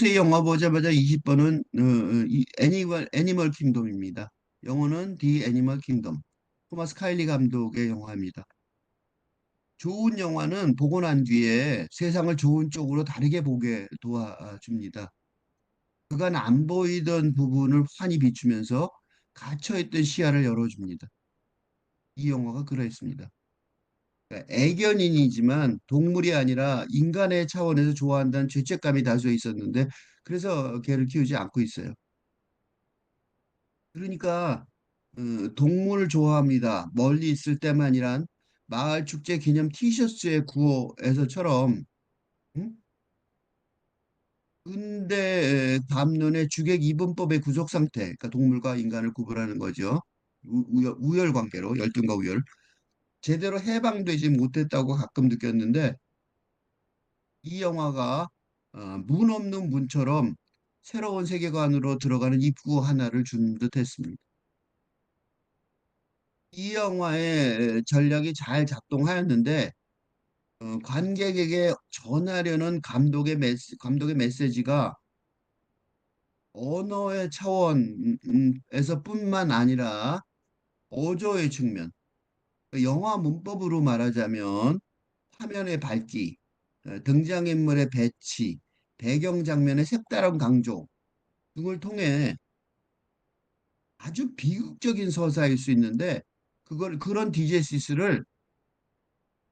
요새 영화 보자마자 20번은 어, 이 애니멀 애니멀 킹덤입니다. 영어는 디 애니멀 킹덤. 토마스 카일리 감독의 영화입니다. 좋은 영화는 보고 난 뒤에 세상을 좋은 쪽으로 다르게 보게 도와줍니다. 그간 안 보이던 부분을 환히 비추면서 갇혀있던 시야를 열어줍니다. 이 영화가 그러했습니다. 애견인이지만 동물이 아니라 인간의 차원에서 좋아한다는 죄책감이 다수에 있었는데 그래서 개를 키우지 않고 있어요. 그러니까 어, 동물 좋아합니다. 멀리 있을 때만이란 마을 축제 기념 티셔츠의 구호에서처럼 응? 근대 감론의 주객 이분법의 구속 상태, 그러니까 동물과 인간을 구분하는 거죠. 우, 우열, 우열 관계로 열등과 우열 제대로 해방되지 못했다고 가끔 느꼈는데 이 영화가 어, 문 없는 문처럼 새로운 세계관으로 들어가는 입구 하나를 준 듯했습니다. 이 영화의 전략이 잘 작동하였는데 어, 관객에게 전하려는 감독의 메시, 감독의 메시지가 언어의 차원에서뿐만 아니라 어조의 측면, 영화 문법으로 말하자면 화면의 밝기, 어, 등장인물의 배치, 배경 장면의 색다른 강조 등을 통해 아주 비극적인 서사일 수 있는데 그걸 그런 디제시스를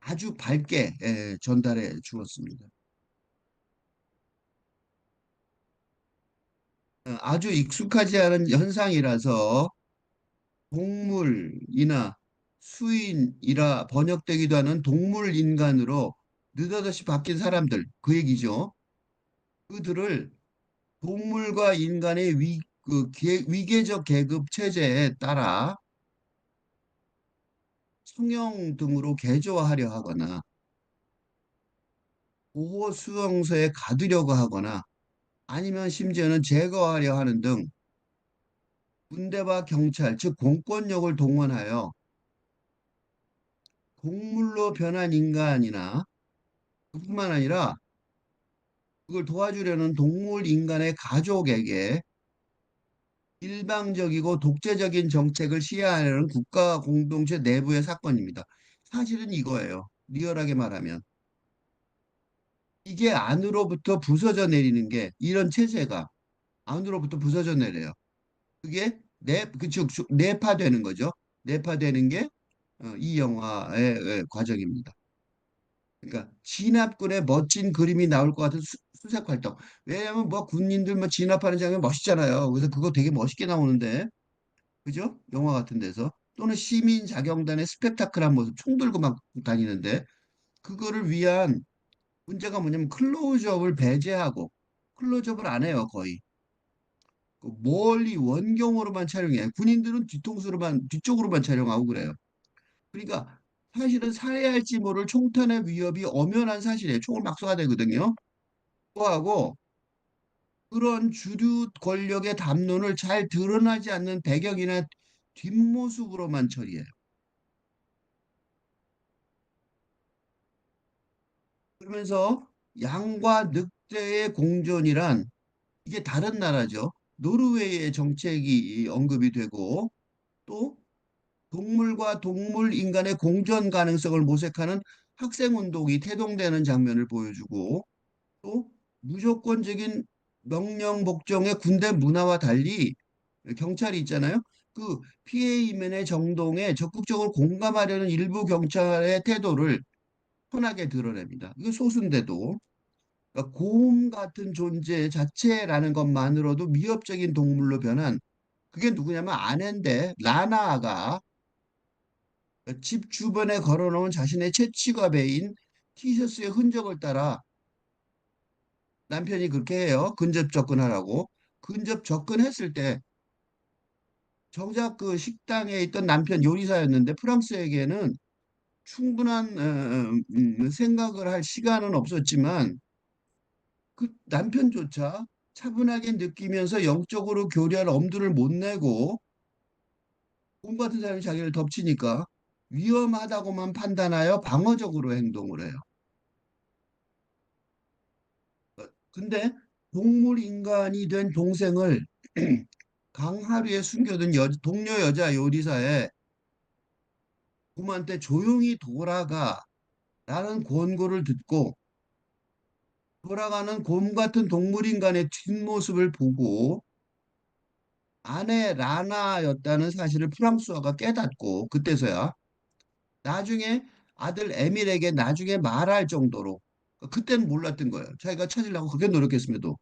아주 밝게 예, 전달해 주었습니다. 어, 아주 익숙하지 않은 현상이라서 동물이나 수인이라 번역되기도 하는 동물 인간으로 느닷없이 바뀐 사람들 그 얘기죠. 그들을 동물과 인간의 위, 그 계, 위계적 계급 체제에 따라 성형 등으로 개조하려 하거나 보호 수용소에 가두려고 하거나 아니면 심지어는 제거하려 하는 등 군대와 경찰, 즉 공권력을 동원하여 동물로 변한 인간이나 그뿐만 아니라 그걸 도와주려는 동물 인간의 가족에게 일방적이고 독재적인 정책을 시행하려는 국가 공동체 내부의 사건입니다. 사실은 이거예요. 리얼하게 말하면. 이게 안으로부터 부서져 내리는 게 이런 체제가 안으로부터 부서져 내려요. 그게 내, 그쪽 내파되는 거죠. 내파되는 게 이 영화의 과정입니다. 그러니까 진압군의 멋진 그림이 나올 것 같은 수, 수색 활동. 왜냐하면 뭐 군인들 뭐 진압하는 장면 멋있잖아요. 그래서 그거 되게 멋있게 나오는데, 그죠? 영화 같은 데서 또는 시민 자경단의 스펙타클한 모습, 총 들고 막 다니는데 그거를 위한 문제가 뭐냐면 클로즈업을 배제하고 클로즈업을 안 해요 거의. 그 멀리 원경으로만 촬영해. 군인들은 뒤통수로만 뒤쪽으로만 촬영하고 그래요. 그러니까 사실은 살해할지 모를 총탄의 위협이 엄연한 사실이에요. 총을 막 쏴야 되거든요. 하고 그런 주류 권력의 담론을 잘 드러나지 않는 배경이나 뒷모습으로만 처리해요. 그러면서 양과 늑대의 공존이란 이게 다른 나라죠. 노르웨이의 정책이 언급이 되고 또 동물과 동물 인간의 공존 가능성을 모색하는 학생 운동이 태동되는 장면을 보여주고 또 무조건적인 명령 복종의 군대 문화와 달리 경찰이 있잖아요. 그 피해 이면의 정동에 적극적으로 공감하려는 일부 경찰의 태도를 흔하게 드러냅니다. 이거 소수인데도 그러니까 곰 같은 존재 자체라는 것만으로도 위협적인 동물로 변한 그게 누구냐면 아내인데 라나가 집 주변에 걸어놓은 자신의 채취가 배인 티셔츠의 흔적을 따라 남편이 그렇게 해요. 근접 접근하라고. 근접 접근했을 때 정작 그 식당에 있던 남편 요리사였는데 프랑스에게는 충분한 어, 어, 음, 생각을 할 시간은 없었지만 그 남편조차 차분하게 느끼면서 영적으로 교류할 엄두를 못 내고 곰 같은 사람이 자기를 덮치니까 위험하다고만 판단하여 방어적으로 행동을 해요. 근데 동물 인간이 된 동생을 강하루에 숨겨둔 여, 동료 여자 요리사의 곰한테 조용히 돌아가 라는 권고를 듣고 돌아가는 곰 같은 동물 인간의 뒷모습을 보고 아내 라나였다는 사실을 프랑스화가 깨닫고 그때서야 나중에 아들 에밀에게 나중에 말할 정도로 그때는 몰랐던 거예요. 자기가 찾으려고 그렇게 노력했음에도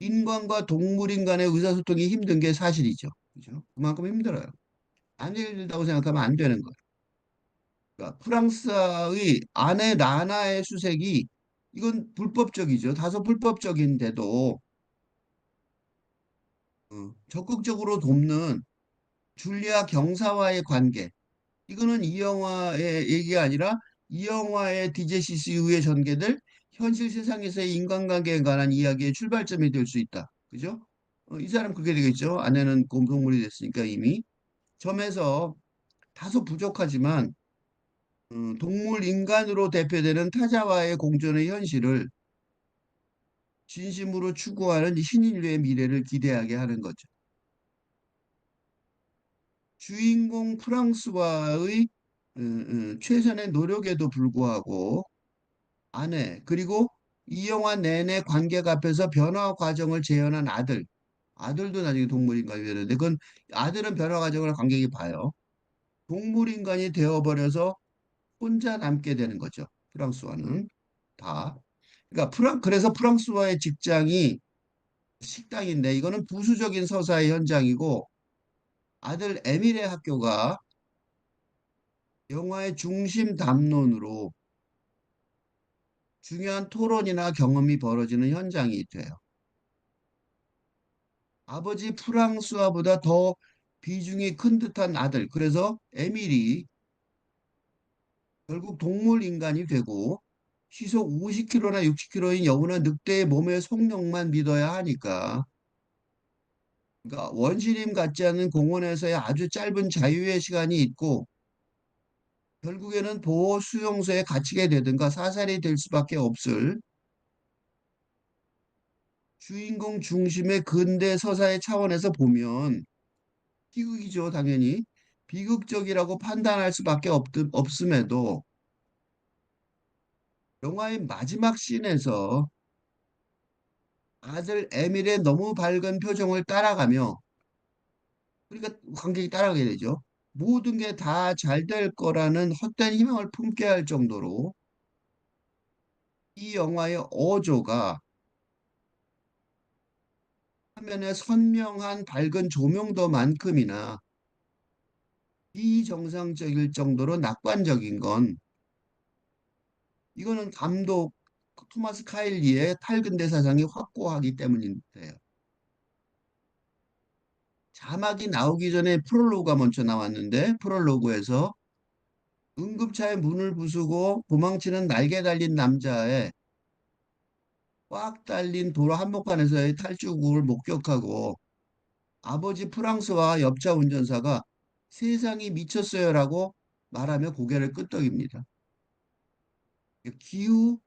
인간과 동물인 간의 의사소통이 힘든 게 사실이죠. 그죠? 그만큼 힘들어요. 안 된다고 생각하면 안 되는 거예요. 그러니까 프랑스의 아내 라나의 수색이 이건 불법적이죠. 다소 불법적인데도 어, 적극적으로 돕는 줄리아 경사와의 관계. 이거는 이 영화의 얘기가 아니라 이 영화의 디제시스 이후의 전개들 현실 세상에서의 인간관계에 관한 이야기의 출발점이 될 수 있다. 그죠? 어, 이 사람 그게 되겠죠. 아내는 공동물이 됐으니까 이미. 점에서 다소 부족하지만 음, 동물 인간으로 대표되는 타자와의 공존의 현실을 진심으로 추구하는 신인류의 미래를 기대하게 하는 거죠. 주인공 프랑스와의 음, 음, 최선의 노력에도 불구하고 아내 그리고 이 영화 내내 관객 앞에서 변화 과정을 재현한 아들 아들도 나중에 동물인간이 되는데 그건 아들은 변화 과정을 관객이 봐요. 동물인간이 되어버려서 혼자 남게 되는 거죠. 프랑스와는 다. 그러니까 프랑 그래서 프랑스와의 직장이 식당인데 이거는 부수적인 서사의 현장이고 아들 에밀의 학교가 영화의 중심 담론으로 중요한 토론이나 경험이 벌어지는 현장이 돼요. 아버지 프랑스와보다 더 비중이 큰 듯한 아들. 그래서 에밀이 결국 동물 인간이 되고 시속 50km나 60km인 여우나 늑대의 몸의 속력만 믿어야 하니까 그러니까 원시림 같지 않은 공원에서의 아주 짧은 자유의 시간이 있고 결국에는 보호 수용소에 갇히게 되든가 사살이 될 수밖에 없을 주인공 중심의 근대 서사의 차원에서 보면 희극이죠, 당연히. 비극적이라고 판단할 수밖에 없, 없음에도 영화의 마지막 씬에서 아들 에밀의 너무 밝은 표정을 따라가며 그러니까 관객이 따라가게 되죠. 모든 게 다 잘 될 거라는 헛된 희망을 품게 할 정도로 이 영화의 어조가 화면에 선명한 밝은 조명도만큼이나 비정상적일 정도로 낙관적인 건 이거는 감독 토마스 카일리의 탈근대 사상이 확고하기 때문인데요. 자막이 나오기 전에 프롤로그가 먼저 나왔는데 프롤로그에서 응급차에 문을 부수고 도망치는 날개 달린 남자의 꽉 달린 도로 한복판에서의 탈주국을 목격하고 아버지 프랑스와 옆차 운전사가 세상이 미쳤어요라고 말하며 고개를 끄덕입니다. 기후,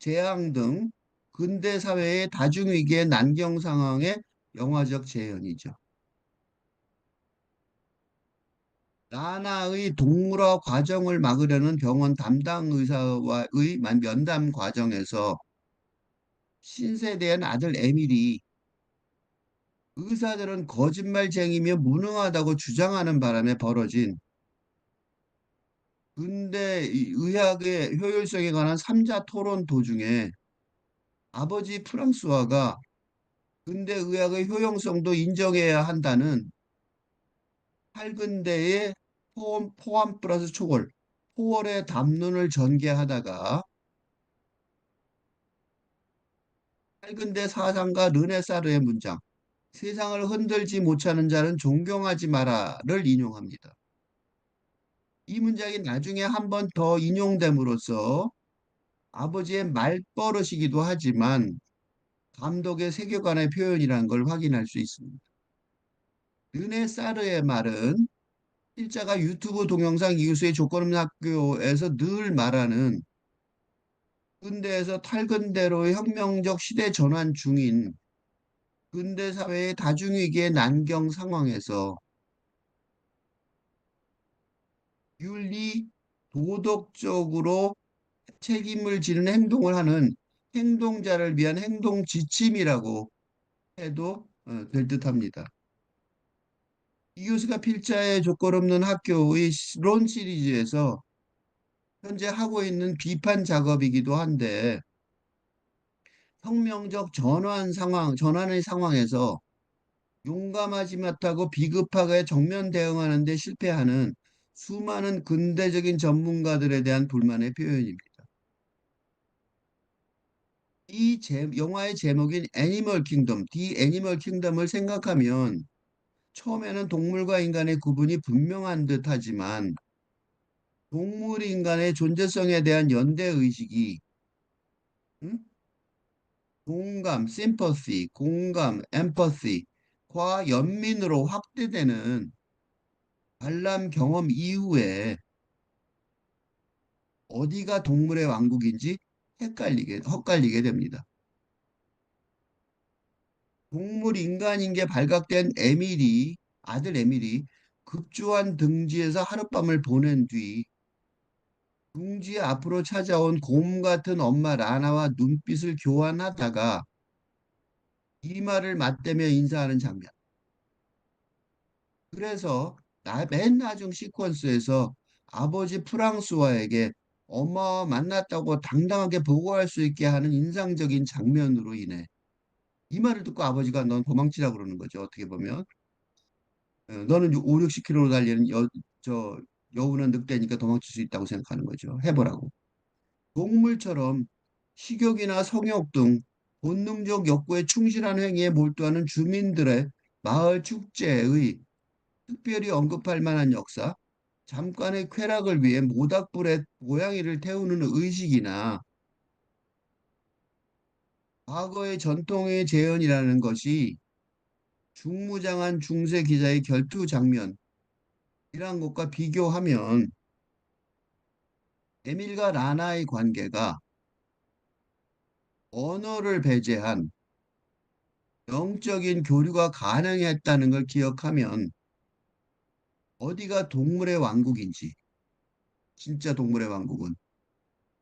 재앙 등 근대 사회의 다중위기의 난경 상황의 영화적 재현이죠. 나나의 동물화 과정을 막으려는 병원 담당 의사와의 면담 과정에서 신세대한 아들 에밀이 의사들은 거짓말쟁이며 무능하다고 주장하는 바람에 벌어진 근대 의학의 효율성에 관한 삼자 토론 도중에 아버지 프랑스와가 근대 의학의 효용성도 인정해야 한다는 8근대의 포함, 포함 플러스 초월, 포월의 담론을 전개하다가 8근대 사상가 르네사르의 문장 세상을 흔들지 못하는 자는 존경하지 마라를 인용합니다. 이 문장이 나중에 한 번 더 인용됨으로써 아버지의 말버릇이기도 하지만 감독의 세계관의 표현이라는 걸 확인할 수 있습니다. 르네 사르의 말은 필자가 유튜브 동영상 이웃의 조건 없는 학교에서 늘 말하는 근대에서 탈근대로 혁명적 시대 전환 중인 근대 사회의 다중위기의 난경 상황에서 윤리, 도덕적으로 책임을 지는 행동을 하는 행동자를 위한 행동 지침이라고 해도 어, 될 듯합니다. 이 교수가 필자의 조건 없는 학교의 론 시리즈에서 현재 하고 있는 비판 작업이기도 한데 혁명적 전환 상황, 전환의 상황에서 용감하지 못하고 비급하게 정면 대응하는 데 실패하는 수많은 근대적인 전문가들에 대한 불만의 표현입니다. 이 제, 영화의 제목인 애니멀 킹덤, 디 애니멀 킹덤을 생각하면 처음에는 동물과 인간의 구분이 분명한 듯 하지만 동물 인간의 존재성에 대한 연대 의식이 음? 공감, 심퍼시, 공감, 엠퍼시과 연민으로 확대되는 관람 경험 이후에 어디가 동물의 왕국인지 헷갈리게, 헛갈리게 됩니다. 동물 인간인 게 발각된 에밀이, 아들 에밀이 급조한 등지에서 하룻밤을 보낸 뒤 둥지 앞으로 찾아온 곰 같은 엄마 라나와 눈빛을 교환하다가 이마를 맞대며 인사하는 장면. 그래서 나, 맨 나중 시퀀스에서 아버지 프랑스와에게 엄마와 만났다고 당당하게 보고할 수 있게 하는 인상적인 장면으로 인해 이 말을 듣고 아버지가 넌 도망치라 그러는 거죠. 어떻게 보면. 어, 너는 5, 60km로 달리는 여, 저 여우는 늑대니까 도망칠 수 있다고 생각하는 거죠. 해보라고. 동물처럼 식욕이나 성욕 등 본능적 욕구에 충실한 행위에 몰두하는 주민들의 마을 축제의 특별히 언급할 만한 역사, 잠깐의 쾌락을 위해 모닥불에 고양이를 태우는 의식이나 과거의 전통의 재현이라는 것이 중무장한 중세 기자의 결투 장면이란 것과 비교하면 에밀과 라나의 관계가 언어를 배제한 영적인 교류가 가능했다는 걸 기억하면 어디가 동물의 왕국인지 진짜 동물의 왕국은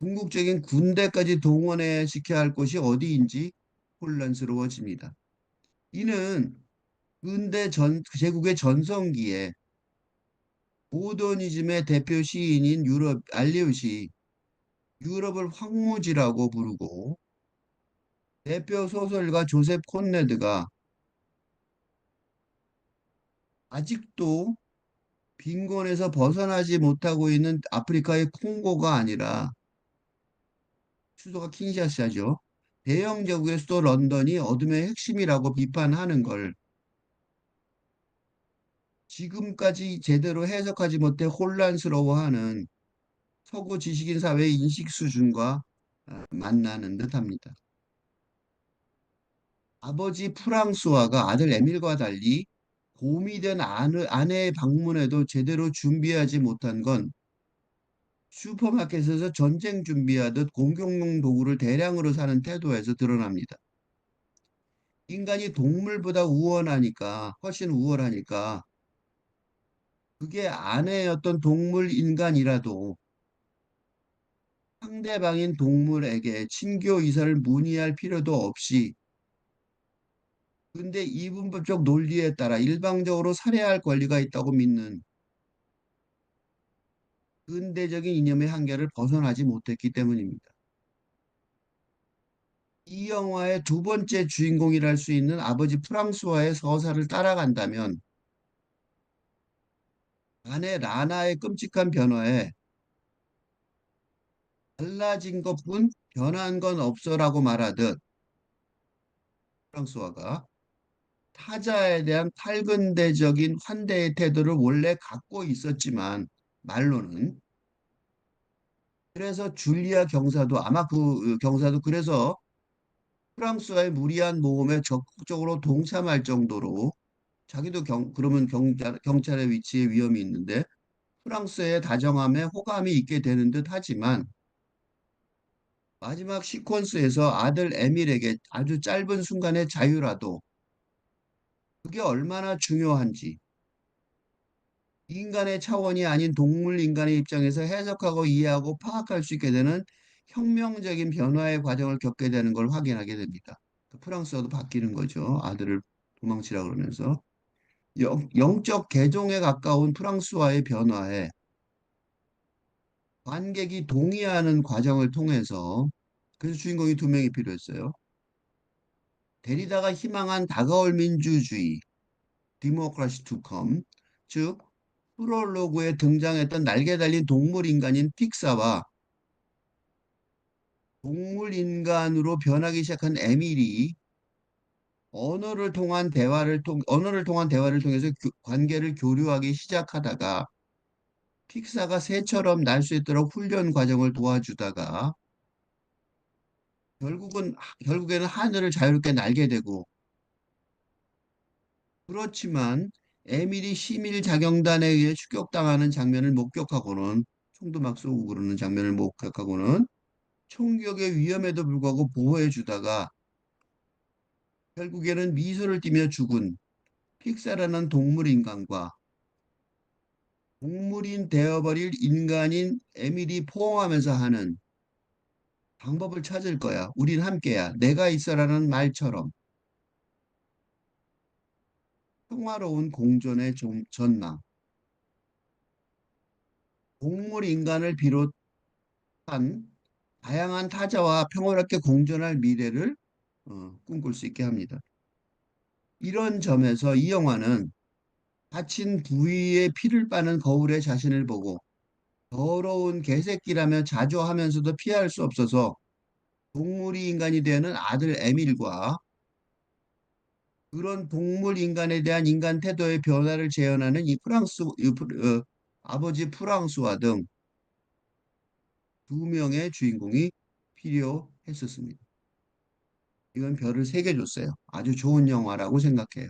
궁극적인 군대까지 동원해 시켜야 할 곳이 어디인지 혼란스러워집니다. 이는 근대 전 제국의 전성기에 모더니즘의 대표 시인인 유럽 알리우시 유럽을 황무지라고 부르고 대표 소설가 조셉 콘레드가 아직도 빈곤에서 벗어나지 못하고 있는 아프리카의 콩고가 아니라 수도가 킨샤사죠. 대영 제국의 수도 런던이 어둠의 핵심이라고 비판하는 걸 지금까지 제대로 해석하지 못해 혼란스러워하는 서구 지식인 사회의 인식 수준과 어, 만나는 듯합니다. 아버지 프랑스와가 아들 에밀과 달리 곰이 된 아내, 아내의 방문에도 제대로 준비하지 못한 건 슈퍼마켓에서 전쟁 준비하듯 공격용 도구를 대량으로 사는 태도에서 드러납니다. 인간이 동물보다 우월하니까, 훨씬 우월하니까, 그게 아내였던 동물 인간이라도 상대방인 동물에게 친교 이사를 문의할 필요도 없이 근데 이분법적 논리에 따라 일방적으로 살해할 권리가 있다고 믿는 근대적인 이념의 한계를 벗어나지 못했기 때문입니다. 이 영화의 두 번째 주인공이랄 수 있는 아버지 프랑스와의 서사를 따라간다면 아내 라나의 끔찍한 변화에 달라진 것뿐 변한 건 없어라고 말하듯 프랑스와가 타자에 대한 탈근대적인 환대의 태도를 원래 갖고 있었지만 말로는 그래서 줄리아 경사도 아마 그 경사도 그래서 프랑스와의 무리한 모험에 적극적으로 동참할 정도로 자기도 경, 그러면 경찰, 경찰의 위치에 위험이 있는데 프랑스의 다정함에 호감이 있게 되는 듯 하지만 마지막 시퀀스에서 아들 에밀에게 아주 짧은 순간의 자유라도 그게 얼마나 중요한지 인간의 차원이 아닌 동물 인간의 입장에서 해석하고 이해하고 파악할 수 있게 되는 혁명적인 변화의 과정을 겪게 되는 걸 확인하게 됩니다. 그 프랑스어도 바뀌는 거죠. 아들을 도망치라 그러면서 영, 영적 개종에 가까운 프랑스와의 변화에 관객이 동의하는 과정을 통해서 그래서 주인공이 두 명이 필요했어요. 데리다가 희망한 다가올 민주주의, 디모크라시 투 컴, 즉 프롤로그에 등장했던 날개 달린 동물 인간인 픽사와 동물 인간으로 변하기 시작한 에밀이 언어를 통한 대화를 통 언어를 통한 대화를 통해서 교- 관계를 교류하기 시작하다가 픽사가 새처럼 날 수 있도록 훈련 과정을 도와주다가 결국은 결국에는 하늘을 자유롭게 날게 되고 그렇지만 에밀이 시민자경단에 의해 추격당하는 장면을 목격하고는 총도 막 쏘고 그러는 장면을 목격하고는 총격의 위험에도 불구하고 보호해 주다가 결국에는 미소를 띠며 죽은 픽사라는 동물 인간과 동물인 되어버릴 인간인 에밀이 포옹하면서 하는 방법을 찾을 거야. 우린 함께야. 내가 있어라는 말처럼 평화로운 공존의 좀- 전망. 동물 인간을 비롯한 다양한 타자와 평화롭게 공존할 미래를 어, 꿈꿀 수 있게 합니다. 이런 점에서 이 영화는 다친 부위에 피를 빠는 거울의 자신을 보고 더러운 개새끼라며 자조하면서도 피할 수 없어서 동물이 인간이 되는 아들 에밀과 그런 동물 인간에 대한 인간 태도의 변화를 재현하는 이 프랑스 이 프- 어, 아버지 프랑스와 등 두 명의 주인공이 필요했었습니다. 이건 별을 세 개 줬어요. 아주 좋은 영화라고 생각해요.